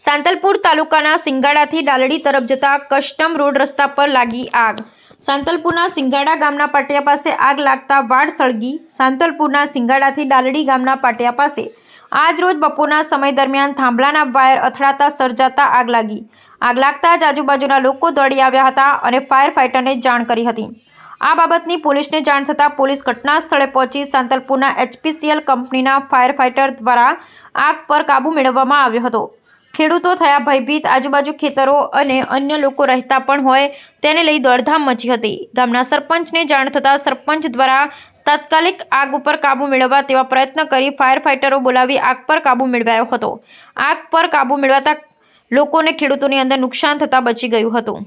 સાંતલપુર તાલુકાના સિંગાડાથી ડાલડી તરફ જતા કસ્ટમ રોડ રસ્તા પર લાગી આગ. સાંતલપુરના સિંગાડા ગામના પાટિયા પાસે આગ લાગતા વાડ સળગી સાંતલપુરના સિંગાડાથી ડાલડી ગામના પાટિયા પાસે આજ રોજ બપોરના સમય દરમિયાન થાંભલાના વાયર અથડાતા સર્જાતા આગ લાગી. આગ લાગતા જ આજુબાજુના લોકો દોડી આવ્યા હતા અને ફાયર ફાઇટરને જાણ કરી હતી. આ બાબતની પોલીસને જાણ થતાં પોલીસ ઘટના સ્થળે પહોંચી સાંતલપુરના એચપીસીએલ કંપનીના ફાયર ફાઇટર દ્વારા આગ પર કાબૂ મેળવવામાં આવ્યો હતો. ખેડૂતો થયા ભયભીત. આજુબાજુ ખેતરો અને અન્ય લોકો રહેતા પણ હોય તેને લઈ દોડધામ મચી હતી. ગામના સરપંચને જાણ થતાં સરપંચ દ્વારા તાત્કાલિક આગ ઉપર કાબૂ મેળવવા તેવા પ્રયત્ન કરી ફાયર ફાઇટરો બોલાવી આગ પર કાબૂ મેળવાયો હતો. આગ પર કાબૂ મેળવાતા લોકોને ખેડૂતોની અંદર નુકસાન થતાં બચી ગયું હતું.